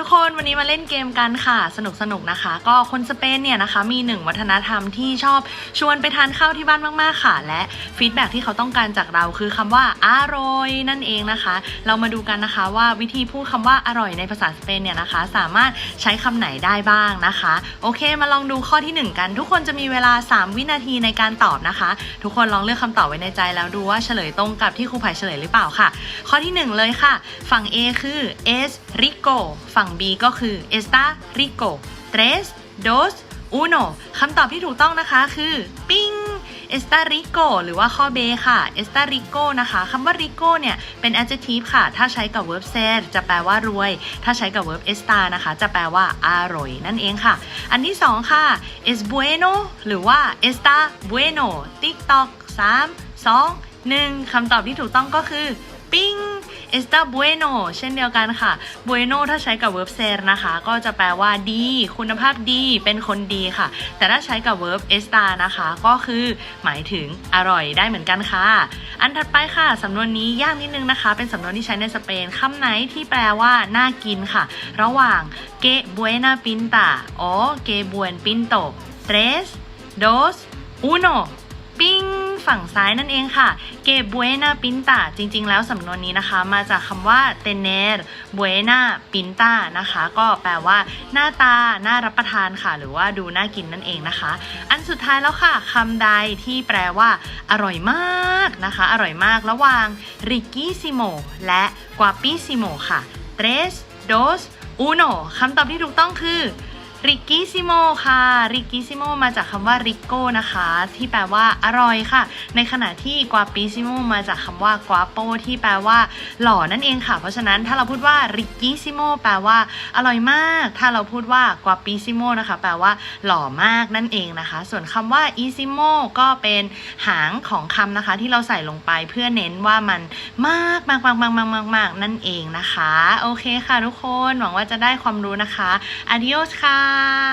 ทุกคนวันนี้มาเล่นเกมกันค่ะ สนุกสนุกๆนะคะ ก็คนสเปนเนี่ยนะคะ มีหนึ่งวัฒนธรรมที่ชอบชวนไปทานข้าวที่บ้านมากๆค่ะ และฟีดแบ็กที่เขาต้องการจากเราคือคำว่าอร่อยนั่นเองนะคะ เรามาดูกันนะคะว่าวิธีพูดคำว่าอร่อยในภาษาสเปนเนี่ยนะคะ สามารถใช้คำไหนได้บ้างนะคะ โอเค มาลองดูข้อที่หนึ่งกัน ทุกคนจะมีเวลา 3 วินาทีในการตอบนะคะ ทุกคนลองเลือกคำตอบไว้ในใจแล้วดูว่าเฉลยตรงกับที่ครูไผ่เฉลยหรือเปล่าค่ะ ข้อที่หนึ่งเลยค่ะ ฝั่ง A คือ es rico ฝั่ง B ก็คือ está rico tres dos uno คำตอบที่ถูกต้องนะคะคือ ปิ้ง está rico หรือว่าข้อ B ค่ะ está rico นะคะคำว่า rico เนี่ยเป็น adjective ค่ะ ถ้าใช้กับ verb ser จะแปลว่ารวย ถ้าใช้กับ verb estar นะคะ จะแปลว่าอร่อยนั่นเองค่ะ อันที่สองค่ะ es bueno หรือว่า está bueno tiktok 3 2 1คำตอบที่ถูกต้องก็คือ ปิ้ง está bueno เช่นเดียวกันค่ะ bueno ถ้าใช้กับ verb ser นะคะ ก็จะแปลว่าดี คุณภาพดี เป็นคนดีค่ะ แต่ถ้าใช้กับ verb estar นะคะ ก็คือหมายถึงอร่อยได้เหมือนกันค่ะ อันถัดไปค่ะ สำนวนนี้ยากนิดนึงนะคะ เป็นสำนวนที่ใช้ในสเปนคำไหนที่แปลว่าน่ากินค่ะ ระหว่าง que buena pinta o que buen pinto tres dos uno ปิ้งฝั่งซ้ายนั่นเองค่ะ เก buena pinta จริง ๆ แล้วสำนวนนี้นะคะ มาจากคำว่า tener buena pinta นะคะ ก็แปลว่าหน้าตา น่ารับประทานค่ะ หรือว่าดูน่ากินนั่นเองนะคะ อันสุดท้ายแล้วค่ะคำใดที่แปลว่า อร่อยมากนะคะ อร่อยมากระหว่าง riquísimo และ guapísimo ค่ะ tres dos uno คำตอบที่ถูกต้องคือ ริกกี้ซิโมค่ะริกกี้ซิโมมาจากคำว่าริโก้นะคะ ที่แปลว่าอร่อยค่ะ ในขณะที่กวาปิซิโมมาจากคำว่ากวาโปที่แปลว่า หล่อนั่นเองค่ะ เพราะฉะนั้นถ้าเราพูดว่าริกกี้ซิโมแปลว่า อร่อยมาก ถ้าเราพูดว่ากวาปิซิโมนะคะ แปลว่า หล่อมากนั่นเองนะคะ ส่วนคำว่าอีซิโมก็เป็นหางของคำนะคะ ที่เราใส่ลงไปเพื่อเน้นว่ามันมากมากมากมากมากมากมากนั่นเองนะคะ โอเคค่ะทุกคนหวังว่าจะได้ความรู้นะคะ adios ค่ะ 감사합니다.